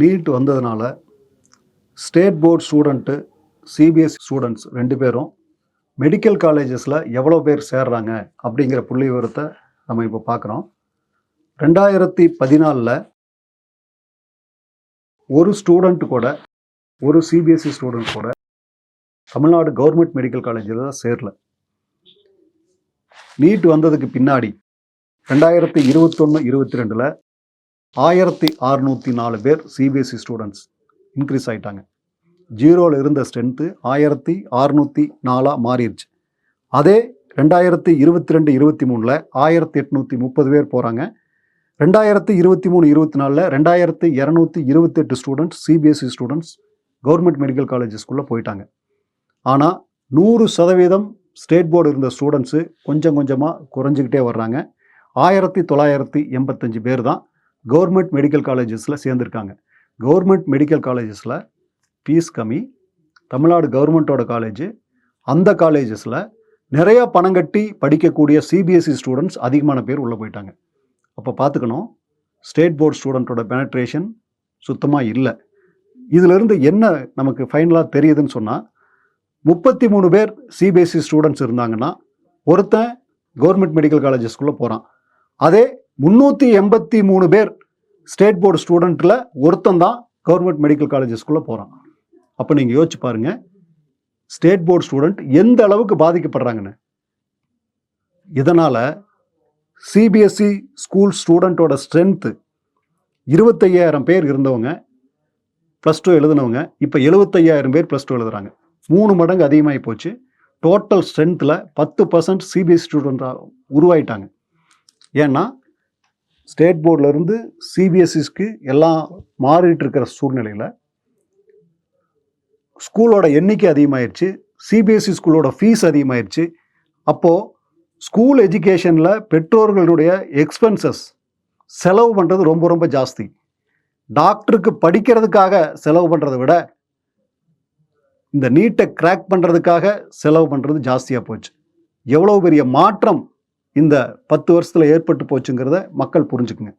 NEET வந்ததுனால state board student CBSE students ரெண்டு பேரும் மெடிக்கல் காலேஜஸில் எவ்வளோ பேர் சேர்றாங்க அப்படிங்கிற புள்ளி விவரத்தை நம்ம இப்போ பார்க்குறோம். ரெண்டாயிரத்தி பதினாலில் ஒரு ஸ்டூடெண்ட் கூட ஒரு சிபிஎஸ்சி ஸ்டூடெண்ட் கூட தமிழ்நாடு கவர்மெண்ட் மெடிக்கல் காலேஜில் தான் சேரல. நீட் வந்ததுக்கு பின்னாடி ரெண்டாயிரத்தி இருபத்தொன்று இருபத்தி ரெண்டில் ஆயிரத்தி அறுநூற்றி நாலு பேர் சிபிஎஸ்சி ஸ்டூடெண்ட்ஸ் இன்க்ரீஸ் ஆகிட்டாங்க ஜீரோவில் இருந்த ஸ்ட்ரென்த்து ஆயிரத்தி அறுநூற்றி நாலாக மாறிடுச்சு. அதே ரெண்டாயிரத்தி இருபத்தி ரெண்டு இருபத்தி மூணில் ஆயிரத்தி எட்நூற்றி முப்பது பேர் போகிறாங்க ரெண்டாயிரத்தி இருபத்தி மூணு இருபத்தி நாலில் ரெண்டாயிரத்தி இரநூத்தி இருபத்தெட்டு students CBSE students government medical காலேஜஸ்குள்ளே போயிட்டாங்க. ஆனால் நூறு சதவீதம் ஸ்டேட் போர்டு இருந்த ஸ்டூடெண்ட்ஸு கொஞ்சம் கொஞ்சமாக குறைஞ்சிக்கிட்டே வர்றாங்க. ஆயிரத்தி தொள்ளாயிரத்தி எண்பத்தஞ்சு பேர் தான் கவர்மெண்ட் மெடிக்கல் காலேஜஸில் சேர்ந்துருக்காங்க. கவர்மெண்ட் மெடிக்கல் காலேஜஸில் ஃபீஸ் கம்மி. தமிழ்நாடு கவர்மெண்ட்டோட காலேஜ். அந்த காலேஜஸில் நிறையா பணம் கட்டி படிக்கக்கூடிய சிபிஎஸ்சி ஸ்டூடெண்ட்ஸ் அதிகமான பேர் உள்ளே போயிட்டாங்க. அப்போ பார்த்துக்கணும் ஸ்டேட் போர்ட் ஸ்டூடெண்ட்டோட பெனட்ரேஷன் சுத்தமாக இல்லை. இதிலிருந்து என்ன நமக்கு ஃபைனலாக தெரியுதுன்னு சொன்னால் முப்பத்தி மூணு பேர் சிபிஎஸ்சி ஸ்டூடெண்ட்ஸ் இருந்தாங்கன்னா ஒருத்தன் கவர்மெண்ட் மெடிக்கல் காலேஜஸ்குள்ளே போகிறான் அதே முந்நூற்றி எண்பத்தி மூணு பேர் ஸ்டேட் போர்டு ஸ்டூடெண்ட்டில் ஒருத்தன் தான் கவர்மெண்ட் மெடிக்கல் காலேஜஸ்குள்ளே போகிறான் அப்போ நீங்கள் யோசிச்சு பாருங்கள் ஸ்டேட் போர்டு ஸ்டூடெண்ட் எந்த அளவுக்கு பாதிக்கப்படுறாங்கன்னு. இதனால் சிபிஎஸ்சி ஸ்கூல் ஸ்டூடெண்ட்டோட ஸ்ட்ரென்த்து இருபத்தையாயிரம் பேர் இருந்தவங்க ப்ளஸ் டூ எழுதினவங்க இப்போ எழுபத்தையாயிரம் பேர் ப்ளஸ் டூ எழுதுறாங்க. மூணு மடங்கு அதிகமாகி போச்சு. டோட்டல் ஸ்ட்ரென்த்தில் பத்து பர்சன்ட் சிபிஎஸ்சி ஸ்டூடெண்ட்டாக உருவாயிட்டாங்க. ஏன்னா ஸ்டேட் போர்டிலேருந்து சிபிஎஸ்சிஸ்க்கு எல்லாம் மாறிட்டு இருக்கிற சூழ்நிலையில் ஸ்கூலோட எண்ணிக்கை அதிகமாயிருச்சு சிபிஎஸ்சி ஸ்கூலோட ஃபீஸ் அதிகமாயிருச்சு. அப்போது ஸ்கூல் எஜுகேஷனில் பெற்றோர்களுடைய எக்ஸ்பென்சஸ் செலவு பண்ணுறது ரொம்ப ரொம்ப ஜாஸ்தி. டாக்டருக்கு படிக்கிறதுக்காக செலவு பண்ணுறதை விட இந்த நீட்டை கிராக் பண்ணுறதுக்காக செலவு பண்ணுறது ஜாஸ்தியாக போச்சு. எவ்வளோ பெரிய மாற்றம் இந்த பத்து வருஷத்தில் ஏற்பட்டு போச்சுங்கிறத மக்கள் புரிஞ்சுக்குங்க.